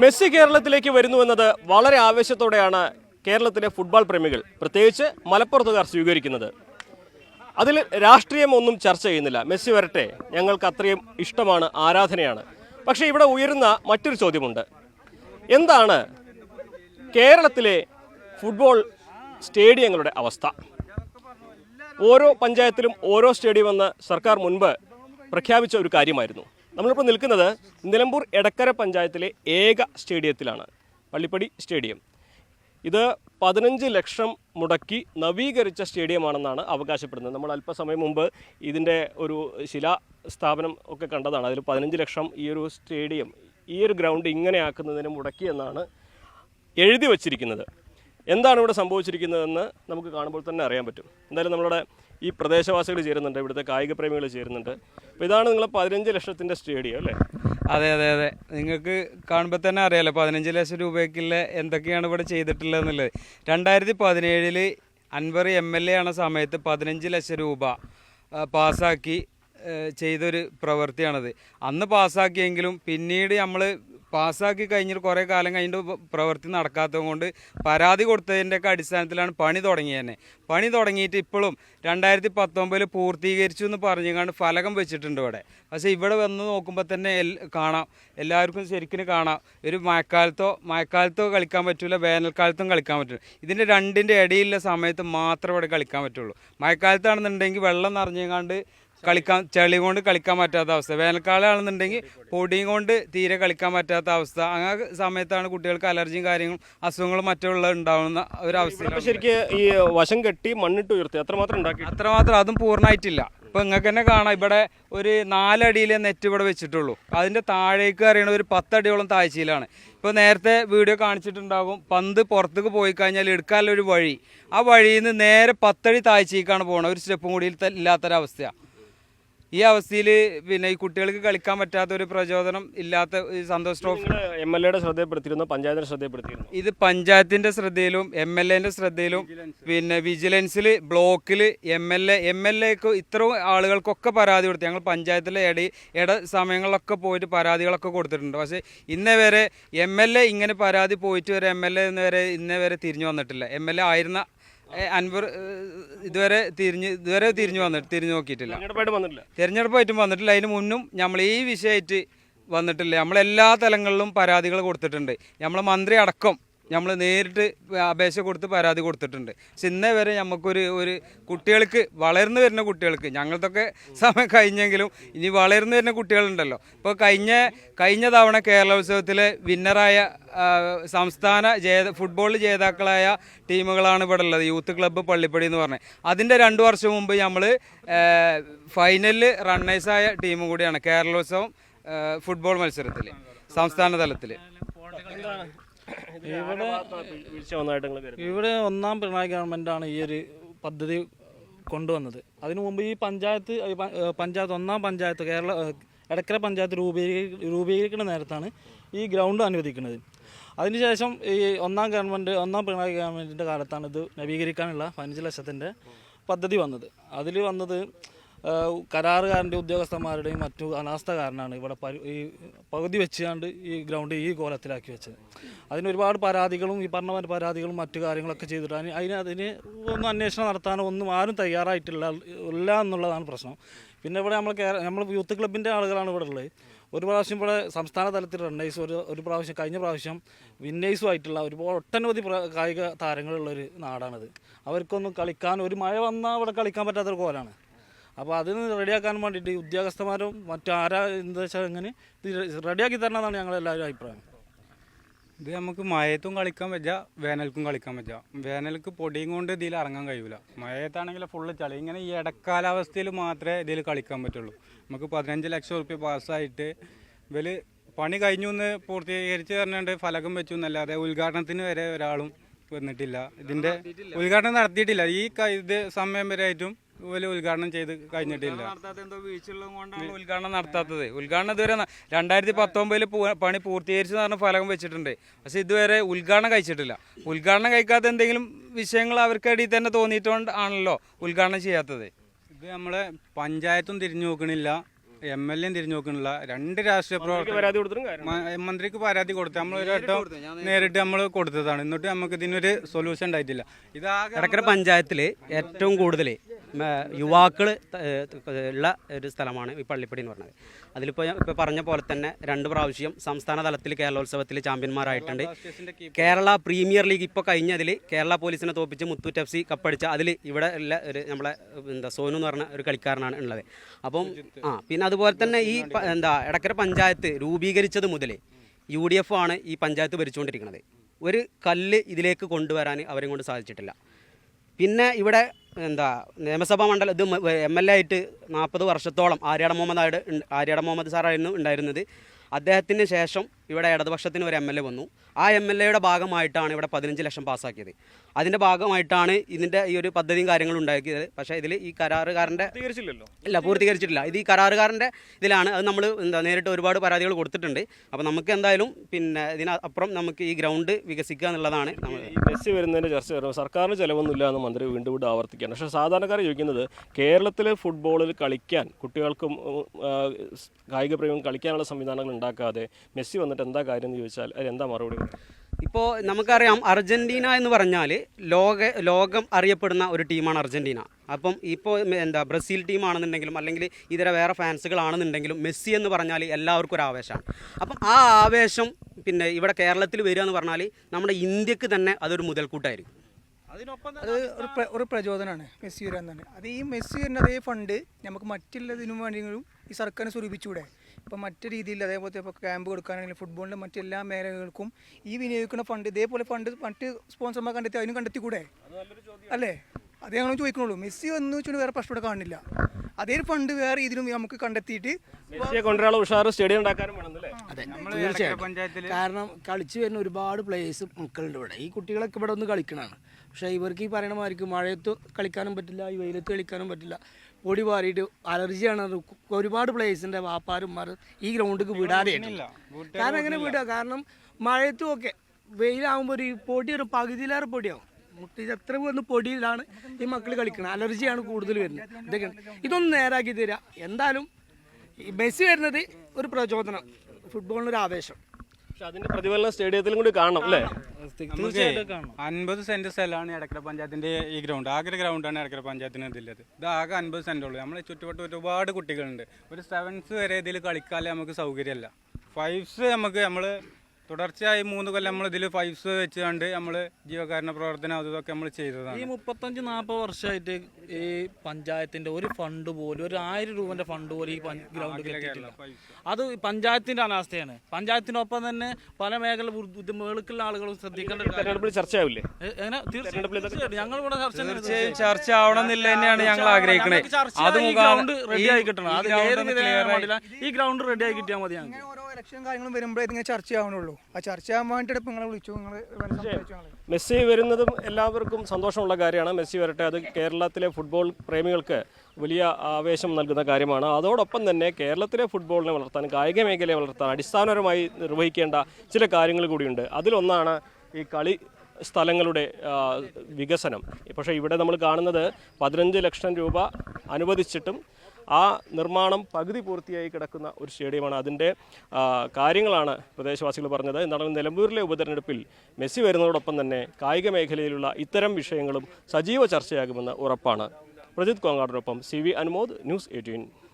Messi കേരളത്തിലേക്ക് വരുന്നു വരുന്നുവെന്നത് വളരെ ആവേശത്തോടെയാണ് കേരളത്തിലെ ഫുട്ബോൾ പ്രേമികൾ പ്രത്യേകിച്ച് മലപ്പുറത്തുകാർ സ്വീകരിക്കുന്നത്. അതിൽ രാഷ്ട്രീയം ഒന്നും ചർച്ച ചെയ്യുന്നില്ല. മെസ്സി വരട്ടെ ഞങ്ങൾക്ക് അത്രയും ഇഷ്ടമാണ് ആരാധനയാണ്. പക്ഷേ ഇവിടെ ഉയരുന്ന മറ്റൊരു ചോദ്യമുണ്ട്. എന്താണ് കേരളത്തിലെ ഫുട്ബോൾ സ്റ്റേഡിയങ്ങളുടെ അവസ്ഥ? ഓരോ പഞ്ചായത്തിലും ഓരോ സ്റ്റേഡിയം എന്ന് സർക്കാർ മുൻപ് പ്രഖ്യാപിച്ച ഒരു കാര്യമായിരുന്നു. നമ്മളിപ്പോൾ നിൽക്കുന്നത് നിലമ്പൂർ എടക്കര പഞ്ചായത്തിലെ ഏക സ്റ്റേഡിയത്തിലാണ് പള്ളിപ്പടി സ്റ്റേഡിയം. ഇത് പതിനഞ്ച് ലക്ഷം മുടക്കി നവീകരിച്ച സ്റ്റേഡിയമാണെന്നാണ് അവകാശപ്പെടുന്നത്. നമ്മൾ അല്പസമയം മുമ്പ് ഇതിന്റെ ഒരു ശിലാ സ്ഥാപനം ഒക്കെ കണ്ടതാണ്. അതിൽ പതിനഞ്ച് ലക്ഷം ഈ ഒരു സ്റ്റേഡിയം ഈ ഒരു ഗ്രൗണ്ട് ഇങ്ങനെ ആക്കുന്നതിന് മുടക്കിയെന്നാണ് എഴുതി വച്ചിരിക്കുന്നത്. എന്താണ് ഇവിടെ സംഭവിച്ചിരിക്കുന്നതെന്ന് നമുക്ക് കാണുമ്പോൾ തന്നെ അറിയാൻ പറ്റും. എന്തായാലും നമ്മളുടെ ഈ പ്രദേശവാസികൾ ചേരുന്നുണ്ട് ഇവിടുത്തെ കായിക പ്രേമികൾ ചേരുന്നുണ്ട്. അപ്പോൾ ഇതാണ് നിങ്ങളെ പതിനഞ്ച് ലക്ഷത്തിന്റെ സ്റ്റേഡിയം അല്ലേ? അതെ അതെ അതെ. നിങ്ങൾക്ക് കാണുമ്പോൾ തന്നെ അറിയാലോ പതിനഞ്ച് ലക്ഷം രൂപയ്ക്കുള്ള എന്തൊക്കെയാണ് ഇവിടെ ചെയ്തിട്ടുള്ളത് എന്നുള്ളത് രണ്ടായിരത്തി പതിനേഴിൽ അൻവർ എം എൽ എ ആണ് സമയത്ത് പതിനഞ്ച് ലക്ഷം രൂപ പാസ്സാക്കി ചെയ്തൊരു പ്രവൃത്തിയാണത്. അന്ന് പാസ്സാക്കിയെങ്കിലും പിന്നീട് നമ്മൾ പാസ്സാക്കി കഴിഞ്ഞിട്ട് കുറേ കാലം കഴിഞ്ഞിട്ട് പ്രവൃത്തി നടക്കാത്തത് കൊണ്ട് പരാതി കൊടുത്തതിന്റെയൊക്കെ അടിസ്ഥാനത്തിലാണ് പണി തുടങ്ങിയത് തന്നെ പണി തുടങ്ങിയിട്ട് ഇപ്പോഴും രണ്ടായിരത്തി പത്തൊമ്പതിൽ പൂർത്തീകരിച്ചു എന്ന് പറഞ്ഞുകൊണ്ട് ഫലകം വെച്ചിട്ടുണ്ട് ഇവിടെ. പക്ഷേ ഇവിടെ വന്ന് നോക്കുമ്പോൾ തന്നെ കാണാം. എല്ലാവർക്കും ശരിക്കും കാണാം. ഒരു മഴക്കാലത്തോ മഴക്കാലത്തോ കളിക്കാൻ പറ്റില്ല വേനൽക്കാലത്തും കളിക്കാൻ പറ്റില്ല ഇതിന്റെ രണ്ടിന്റെ ഇടയിലുള്ള സമയത്ത് മാത്രമേ ഇവിടെ കളിക്കാൻ പറ്റുള്ളൂ. മഴക്കാലത്താണെന്നുണ്ടെങ്കിൽ വെള്ളം നിറഞ്ഞുകൊണ്ട് കളിക്കാൻ ചെളി കൊണ്ട് കളിക്കാൻ പറ്റാത്ത അവസ്ഥ. വേനൽക്കാലമാണെന്നുണ്ടെങ്കിൽ പൊടിയും കൊണ്ട് തീരെ കളിക്കാൻ പറ്റാത്ത അവസ്ഥ. അങ്ങനെ സമയത്താണ് കുട്ടികൾക്ക് അലർജിയും കാര്യങ്ങളും അസുഖങ്ങളും മറ്റുള്ള ഉണ്ടാവുന്ന ഒരു ശരിക്കും അവസ്ഥ ശരിക്ക് ഈ വശം കെട്ടി മണ്ണിട്ട് ഉയർത്തി അത്രമാത്രം ഉണ്ടാക്കി. അത്രമാത്രം അതും പൂർണമായിട്ടില്ല. ഇപ്പൊ നിങ്ങൾക്ക് തന്നെ കാണാം. ഇവിടെ ഒരു നാലടിയിലെ നെറ്റ് ഇവിടെ വെച്ചിട്ടുള്ളൂ. അതിന്റെ താഴേക്ക് അറിയണ ഒരു പത്തടിയോളം താഴ്ചയിലാണ്. ഇപ്പോൾ നേരത്തെ വീഡിയോ കാണിച്ചിട്ടുണ്ടാകും. പന്ത് പുറത്തേക്ക് പോയി കഴിഞ്ഞാൽ എടുക്കാനുള്ള ഒരു വഴി. ആ വഴിയിൽ നിന്ന് നേരെ പത്തടി താഴ്ചയ്ക്കാണ് പോകുന്നത് ഒരു സ്റ്റെപ്പും കൂടി ഇല്ലാത്ത- ഇല്ലാത്തൊരവസ്ഥയാണ് ഈ അവസ്ഥയിൽ പിന്നെ ഈ കുട്ടികൾക്ക് കളിക്കാൻ പറ്റാത്ത ഒരു പ്രചോദനം ഇല്ലാത്ത സന്തോഷ് ട്രോഫി എം എൽ എയുടെ ശ്രദ്ധയിൽപ്പെടുത്തിയിരുന്നു പഞ്ചായത്തിന്റെ ശ്രദ്ധയിൽപ്പെടുത്തിയിരുന്നു ഇത് പഞ്ചായത്തിന്റെ ശ്രദ്ധയിലും എം എൽ എന്റെ ശ്രദ്ധയിലും പിന്നെ വിജിലൻസിൽ ബ്ലോക്കിൽ M L A M L എക്ക് ഇത്ര ആളുകൾക്കൊക്കെ പരാതി കൊടുത്തു. ഞങ്ങൾ പഞ്ചായത്തിലെ ഇട ഇട സമയങ്ങളിലൊക്കെ പോയിട്ട് പരാതികളൊക്കെ കൊടുത്തിട്ടുണ്ട്. പക്ഷേ ഇന്നേ വരെ എം എൽ എ ഇങ്ങനെ പരാതി പോയിട്ട് വരെ എം എൽ എ ഇന്ന് വരെ ഇന്നേ വരെ തിരിഞ്ഞു വന്നിട്ടില്ല. എം എൽ എ ആയിരുന്ന അൻവർ ഇതുവരെ തിരിഞ്ഞ് ഇതുവരെ തിരിഞ്ഞു വന്നിട്ട് തിരിഞ്ഞു നോക്കിയിട്ടില്ല. തെരഞ്ഞെടുപ്പായിട്ട് വന്നിട്ടില്ല. തിരഞ്ഞെടുപ്പായിട്ടും വന്നിട്ടില്ല. അതിന് മുന്നും നമ്മൾ ഈ വിഷയമായിട്ട് വന്നിട്ടില്ല. നമ്മളെല്ലാ തലങ്ങളിലും പരാതികൾ കൊടുത്തിട്ടുണ്ട്. നമ്മളെ മന്ത്രി അടക്കം നമ്മൾ നേരിട്ട് അപേക്ഷ കൊടുത്ത് പരാതി കൊടുത്തിട്ടുണ്ട്. പക്ഷെ ഇന്നേ വരെ നമുക്കൊരു ഒരു കുട്ടികൾക്ക് വളർന്നു വരുന്ന കുട്ടികൾക്ക് ഞങ്ങളതൊക്കെ സമയം കഴിഞ്ഞെങ്കിലും ഇനി വളർന്നു വരുന്ന കുട്ടികളുണ്ടല്ലോ. ഇപ്പോൾ കഴിഞ്ഞ കഴിഞ്ഞ തവണ കേരളോത്സവത്തിലെ വിന്നറായ സംസ്ഥാന ജേത ഫുട്ബോൾ ജേതാക്കളായ ടീമുകളാണ് ഇവിടെ ഉള്ളത് യൂത്ത് ക്ലബ്ബ് പള്ളിപ്പടി എന്ന് പറഞ്ഞത് അതിന്റെ രണ്ട് വർഷം മുമ്പ് നമ്മൾ ഫൈനലിൽ റണ്ണേഴ്സായ ടീമും കൂടിയാണ് കേരളോത്സവം ഫുട്ബോൾ മത്സരത്തിൽ സംസ്ഥാന തലത്തിൽ ഇവിടെ ഒന്നാം പിണറായി ആണ് ഈ ഒരു പദ്ധതി കൊണ്ടുവന്നത്. അതിനു മുമ്പ് ഈ പഞ്ചായത്ത് പഞ്ചായത്ത് ഒന്നാം പഞ്ചായത്ത് കേരള എടക്കര പഞ്ചായത്ത് രൂപീകരി രൂപീകരിക്കുന്ന നേരത്താണ് ഈ ഗ്രൗണ്ട് അനുവദിക്കുന്നത്. അതിനുശേഷം ഈ ഒന്നാം ഗവൺമെന്റ് ഒന്നാം പിണറായി ഗവൺമെന്റിന്റെ കാലത്താണ് ഇത് നവീകരിക്കാനുള്ള പതിനഞ്ച് ലക്ഷത്തിന്റെ പദ്ധതി വന്നത്. അതിൽ വന്നത് കരാറുകാരന്റെ ഉദ്യോഗസ്ഥന്മാരുടെയും മറ്റു അനാസ്ഥ കാരണമാണ് ഇവിടെ ഈ പകുതി വെച്ചുകൊണ്ട് ഈ ഗ്രൗണ്ട് ഈ കോലത്തിലാക്കി വെച്ചത്. അതിന് ഒരുപാട് പരാതികളും ഈ പറഞ്ഞ പരാതികളും മറ്റു കാര്യങ്ങളൊക്കെ ചെയ്തിട്ട് അതിന് അതിന് ഒന്നും അന്വേഷണം നടത്താനോ ഒന്നും ആരും തയ്യാറായിട്ടില്ല ഇല്ല എന്നുള്ളതാണ് പ്രശ്നം. പിന്നെ ഇവിടെ നമ്മൾ നമ്മൾ യൂത്ത് ക്ലബിന്റെ ആളുകളാണ് ഇവിടെ ഉള്ളത്. ഒരു പ്രാവശ്യം ഇവിടെ സംസ്ഥാന തലത്തിൽ റണ്ണേഴ്സ് ഒരു ഒരു പ്രാവശ്യം കഴിഞ്ഞ പ്രാവശ്യം വിന്നേഴ്സും ആയിട്ടുള്ള ഒരുപാട് ഒട്ടനവധി കായിക താരങ്ങളുള്ള ഒരു നാടാണിത്. അവർക്കൊന്നും കളിക്കാൻ ഒരു മഴ വന്നാൽ അവിടെ കളിക്കാൻ പറ്റാത്തൊരു കോലാണ്. അപ്പോൾ അതിന് റെഡിയാക്കാൻ വേണ്ടിയിട്ട് ഉദ്യോഗസ്ഥന്മാരും മറ്റു ആരാ എന്താ വെച്ചാൽ ഇങ്ങനെ ഇത് റെഡിയാക്കി തരണമെന്നാണ് ഞങ്ങളെല്ലാവരും അഭിപ്രായം. ഇത് നമുക്ക് മഴയത്തും കളിക്കാൻ പറ്റുക വേനൽക്കും കളിക്കാൻ പറ്റുക വേനൽക്ക് പൊടിയും കൊണ്ട് ഇതിൽ ഇറങ്ങാൻ കഴിയൂല. മഴയത്താണെങ്കിൽ ഫുള്ള് ചളി. ഇങ്ങനെ ഈ ഇടക്കാലാവസ്ഥയിൽ മാത്രമേ ഇതിൽ കളിക്കാൻ പറ്റുള്ളൂ. നമുക്ക് പതിനഞ്ച് ലക്ഷം റുപ്യ പാസ്സായിട്ട് ഇവർ പണി കഴിഞ്ഞു എന്ന് പൂർത്തീകരിച്ച് പറഞ്ഞുകൊണ്ട് ഫലകം വെച്ചു എന്നല്ലാതെ ഉദ്ഘാടനത്തിന് വരെ ഒരാളും വന്നിട്ടില്ല. ഇതിന്റെ ഉദ്ഘാടനം നടത്തിയിട്ടില്ല. ഈ ഇത് സമയം വരെ ആയിട്ടും ഇവർ ഉദ്ഘാടനം ചെയ്ത് കഴിഞ്ഞിട്ടില്ല. ഉദ്ഘാടനം നടത്താത്തത്. ഉദ്ഘാടനം ഇതുവരെ രണ്ടായിരത്തി പത്തൊമ്പതിൽ പണി പൂർത്തീകരിച്ചു എന്ന് പറഞ്ഞ ഫലകം വെച്ചിട്ടുണ്ട്. പക്ഷെ ഇതുവരെ ഉദ്ഘാടനം കഴിച്ചിട്ടില്ല. ഉദ്ഘാടനം കഴിക്കാത്ത എന്തെങ്കിലും വിഷയങ്ങൾ അവർക്കിടയിൽ തന്നെ തോന്നിയിട്ടുണ്ട് ആണല്ലോ ഉദ്ഘാടനം ചെയ്യാത്തത്. ഇത് നമ്മളെ പഞ്ചായത്തും തിരിഞ്ഞു നോക്കണില്ല എം എൽ എയും തിരിഞ്ഞു നോക്കണില്ല രണ്ട് രാഷ്ട്രീയ പ്രവർത്തകർ മന്ത്രിക്ക് പരാതി കൊടുത്തു നമ്മൾ ഒരു വട്ടം നേരിട്ട് നമ്മൾ കൊടുത്തതാണ്. എന്നിട്ട് നമുക്ക് ഇതിനൊരു സൊല്യൂഷൻ ഉണ്ടായിട്ടില്ല. ഇതാകെ എടക്കര പഞ്ചായത്തിൽ ഏറ്റവും കൂടുതൽ യുവാക്കൾ ഉള്ള ഒരു സ്ഥലമാണ് ഈ പള്ളിപ്പടി എന്ന് പറഞ്ഞത്. അതിലിപ്പോൾ ഇപ്പോൾ പറഞ്ഞ പോലെ തന്നെ രണ്ട് പ്രാവശ്യം സംസ്ഥാന തലത്തിൽ കേരളോത്സവത്തിൽ ചാമ്പ്യന്മാരായിട്ടുണ്ട്. കേരള പ്രീമിയർ ലീഗ് ഇപ്പോൾ കഴിഞ്ഞതിൽ കേരള പോലീസിനെ തോപ്പിച്ച് മുത്തൂറ്റ് എഫ് സി കപ്പടിച്ച അതിൽ ഇവിടെ ഉള്ള ഒരു നമ്മളെ എന്താ സോനു എന്ന് പറഞ്ഞ ഒരു കളിക്കാരനാണ് ഉള്ളത്. അപ്പം ആ പിന്നെ അതുപോലെ തന്നെ ഈ എന്താ എടക്കര പഞ്ചായത്ത് രൂപീകരിച്ചത് മുതൽ യു ഡി എഫ് ആണ് ഈ പഞ്ചായത്ത് ഭരിച്ചുകൊണ്ടിരിക്കുന്നത്. ഒരു കല്ല് ഇതിലേക്ക് കൊണ്ടുവരാൻ അവരെ കൊണ്ട് സാധിച്ചിട്ടില്ല. പിന്നെ ഇവിടെ എന്താ നിയമസഭാ മണ്ഡലം ഇത് എം എൽ എ ആയിട്ട് നാൽപ്പത് വർഷത്തോളം ആര്യാട മുഹമ്മദ് ആര്യാട മുഹമ്മദ് സാറായിരുന്നു ഉണ്ടായിരുന്നത്. അദ്ദേഹത്തിന് ശേഷം ഇവിടെ ഇടതുപക്ഷത്തിന് ഒരു എം എൽ എ വന്നു. ആ എം എൽ എയുടെ ഭാഗമായിട്ടാണ് ഇവിടെ പതിനഞ്ച് ലക്ഷം പാസ്സാക്കിയത്. അതിന്റെ ഭാഗമായിട്ടാണ് ഇതിന്റെ ഈ ഒരു പദ്ധതിയും കാര്യങ്ങളും ഉണ്ടാക്കിയത്. പക്ഷേ ഇതിൽ ഈ കരാറുകാരന്റെ ഇല്ല പൂർത്തീകരിച്ചിട്ടില്ല. ഇത് ഈ കരാറുകാരന്റെ ഇതിലാണ്. അത് നമ്മൾ എന്താ നേരിട്ട് ഒരുപാട് പരാതികൾ കൊടുത്തിട്ടുണ്ട്. അപ്പോൾ നമുക്ക് എന്തായാലും പിന്നെ ഇതിനപ്പുറം നമുക്ക് ഈ ഗ്രൗണ്ട് വികസിക്കുക എന്നുള്ളതാണ് നമ്മൾ ഈ മെസ്സി വരുന്നതിന്റെ ചർച്ച വരുമ്പോൾ സർക്കാരിന് ചിലവൊന്നുമില്ല എന്ന് മന്ത്രി വീണ്ടും വീണ്ടും ആവർത്തിക്കുകയാണ്. പക്ഷേ സാധാരണക്കാർ ചോദിക്കുന്നത് കേരളത്തിലെ ഫുട്ബോളിൽ കളിക്കാൻ കുട്ടികൾക്കും ഉം, ആ, കായിക പ്രേമികളും കളിക്കാനുള്ള സംവിധാനങ്ങൾ ഉണ്ടാക്കാതെ മെസ്സി വന്നിട്ട് എന്താ കാര്യം എന്ന് ചോദിച്ചാൽ അതിന് എന്താ മറുപടി ഇപ്പോൾ നമുക്കറിയാം അർജന്റീന എന്ന് പറഞ്ഞാൽ ലോക ലോകം അറിയപ്പെടുന്ന ഒരു ടീമാണ് അർജന്റീന അപ്പം ഇപ്പോൾ എന്താ ബ്രസീൽ ടീമാണെന്നുണ്ടെങ്കിലും അല്ലെങ്കിൽ ഇതര വേറെ ഫാൻസുകളാണെന്നുണ്ടെങ്കിലും മെസ്സി എന്ന് പറഞ്ഞാൽ എല്ലാവർക്കും ഒരു ആവേശമാണ്. അപ്പം ആ ആവേശം പിന്നെ ഇവിടെ കേരളത്തിൽ വരിക എന്ന് പറഞ്ഞാൽ നമ്മുടെ ഇന്ത്യയ്ക്ക് തന്നെ അതൊരു മുതൽക്കൂട്ടായിരിക്കും. അത് ഒരു പ്ര- ഒരു പ്രചോദനമാണ് മെസ്സി വരാൻ തന്നെ. അത് ഈ മെസ്സി വരുന്ന അതേ ഫണ്ട് നമുക്ക് മറ്റുള്ളതിനും വേണ്ടിയും ഈ സർക്കാരിനെ സ്വരൂപിച്ചൂടെ. ഇപ്പം മറ്റു രീതിയിൽ അതേപോലത്തെ ഇപ്പോൾ ക്യാമ്പ് കൊടുക്കാനാണെങ്കിലും ഫുട്ബോളിന്റെ മറ്റെല്ലാ മേഖലകൾക്കും ഈ വിനിയോഗിക്കുന്ന ഫണ്ട് ഇതേപോലെ ഫണ്ട് മറ്റ് സ്പോൺസർമാർ കണ്ടെത്തി അതിനും കണ്ടെത്തിക്കൂടെ? അല്ലേ? അതേ ഞങ്ങൾ ചോദിക്കണുള്ളൂ. മെസ്സി വന്നു വെച്ചുകൊണ്ട് വേറെ പ്രശ്നം കാണുന്നില്ല. കാണില്ല അതേ ഫണ്ട് വേറെ ഇതിലും നമുക്ക് കണ്ടെത്തിയിട്ട് കൊണ്ടുവരാനുള്ള സ്റ്റേഡിയം ഉണ്ടാക്കാനും അതെ തീർച്ചയായും കാരണം കളിച്ചു വരുന്ന ഒരുപാട് പ്ലേയേഴ്സ് മക്കളുണ്ട് ഇവിടെ. ഈ കുട്ടികളൊക്കെ ഇവിടെ ഒന്ന് കളിക്കണതാണ്. പക്ഷേ ഇവർക്ക് ഈ പറയണ മാതിരിക്ക് മഴയത്ത് കളിക്കാനും പറ്റില്ല ഈ വെയിലത്ത് കളിക്കാനും പറ്റില്ല. പൊടി പാറിയിട്ട് അലർജിയാണ്. ഒരുപാട് പ്ലേയേഴ്സിന്റെ വാപ്പാരുമാർ ഈ ഗ്രൗണ്ടിലേക്ക് വിടാതെ കാരണം എങ്ങനെ വിടുക? കാരണം മഴയത്തും ഒക്കെ വെയിലാകുമ്പോൾ ഒരു ഈ പൊടി ഒരു പകുതിയിലേറെ പൊടിയാവും. ഇത് എത്ര വന്ന് പൊടിയിലാണ് ഈ മക്കൾ കളിക്കുന്നത് അലർജിയാണ് കൂടുതൽ വരുന്നത്. ഇതൊക്കെയാണ്. ഇതൊന്ന് നേരാക്കി തരിക എന്തായാലും ഈ മെസ്സി വരുന്നത് ഒരു പ്രചോദനം. ഫുട്ബോളിനൊരു ആവേശം. അതിന്റെ പ്രതിഫലനം സ്റ്റേഡിയത്തിലും കൂടി കാണണം അല്ലേ? അൻപത് സെന്റ് സ്ഥലമാണ് ഇടക്കര പഞ്ചായത്തിന്റെ ഈ ഗ്രൗണ്ട് ആകെ ഗ്രൗണ്ടാണ് ഇടക്കര പഞ്ചായത്തിന് ഇതില്ലത് ഇത് ആകെ അൻപത് സെന്റ് ഉള്ളൂ. നമ്മളെ ചുറ്റുവട്ടം ഒരുപാട് കുട്ടികളുണ്ട്. ഒരു സെവൻസ് വരെ ഇതിൽ കളിക്കാലേ നമുക്ക് സൗകര്യമല്ല. ഫൈവ്സ് നമുക്ക് നമ്മൾ തുടർച്ചയായി മൂന്ന് കൊല്ലം നമ്മൾ ഇതിൽ ഫൈവ്സ് വെച്ചുകൊണ്ട് നമ്മൾ ജീവകാരണ പ്രവർത്തനം അതൊക്കെ നമ്മൾ ചെയ്തതാണ്. ഈ മുപ്പത്തഞ്ച് നാൽപ്പത് വർഷമായിട്ട് ഈ പഞ്ചായത്തിന്റെ ഒരു ഫണ്ട് പോലും ഒരു ആയിരം രൂപന്റെ ഫണ്ട് പോലും ഈ ഗ്രൗണ്ട് എത്തിയിട്ടില്ല. അത് പഞ്ചായത്തിന്റെ അനാസ്ഥയാണ്. പഞ്ചായത്തിനൊപ്പം തന്നെ പല മേഖല ബുദ്ധിമുട്ടുള്ള ആളുകളും ശ്രദ്ധിക്കേണ്ട. തെരഞ്ഞെടുപ്പിൽ ചർച്ചയാവില്ലേ എങ്ങനെ? തീർച്ചയായിട്ടും. ഞങ്ങൾ ഇവിടെ ചർച്ച തീർച്ചയായും ചർച്ച ആവണമെന്നില്ല തന്നെയാണ് ഞങ്ങൾ ആഗ്രഹിക്കുന്നത് അത് ഈ ഗ്രൗണ്ട് റെഡി ആയി കിട്ടണം. അത് ഏത് ഈ ഗ്രൗണ്ട് റെഡി ആയി കിട്ടിയാൽ മതി ഞങ്ങൾക്ക്. ഇലക്ഷൻ കാര്യങ്ങളും വരുമ്പോഴേ ചർച്ച ആവണുള്ളൂ ആ ചർച്ച ആവാൻ വേണ്ടിയിട്ട് ഇപ്പം നിങ്ങളെ വിളിച്ചു. നിങ്ങൾ മെസ്സി വരുന്നതും എല്ലാവർക്കും സന്തോഷമുള്ള കാര്യമാണ്. മെസ്സി വരട്ടെ. അത് കേരളത്തിലെ ഫുട്ബോൾ പ്രേമികൾക്ക് വലിയ ആവേശം നൽകുന്ന കാര്യമാണ്. അതോടൊപ്പം തന്നെ കേരളത്തിലെ ഫുട്ബോളിനെ വളർത്താൻ കായിക മേഖലയെ വളർത്താൻ അടിസ്ഥാനപരമായി നിർവഹിക്കേണ്ട ചില കാര്യങ്ങൾ കൂടിയുണ്ട്. അതിലൊന്നാണ് ഈ കളി സ്ഥലങ്ങളുടെ വികസനം. പക്ഷേ ഇവിടെ നമ്മൾ കാണുന്നത് പതിനഞ്ച് ലക്ഷം രൂപ അനുവദിച്ചിട്ടും ആ നിർമ്മാണം പകുതി പൂർത്തിയായി കിടക്കുന്ന ഒരു സ്റ്റേഡിയമാണ്. അതിന്റെ കാര്യങ്ങളാണ് പ്രദേശവാസികൾ പറഞ്ഞത്. എന്താണെങ്കിലും നിലമ്പൂരിലെ ഉപതെരഞ്ഞെടുപ്പിൽ മെസ്സി വരുന്നതോടൊപ്പം തന്നെ കായിക മേഖലയിലുള്ള ഇത്തരം വിഷയങ്ങളും സജീവ ചർച്ചയാകുമെന്ന് ഉറപ്പാണ്. Prajith കോങ്ങാടിനൊപ്പം C V Anumod news eighteen.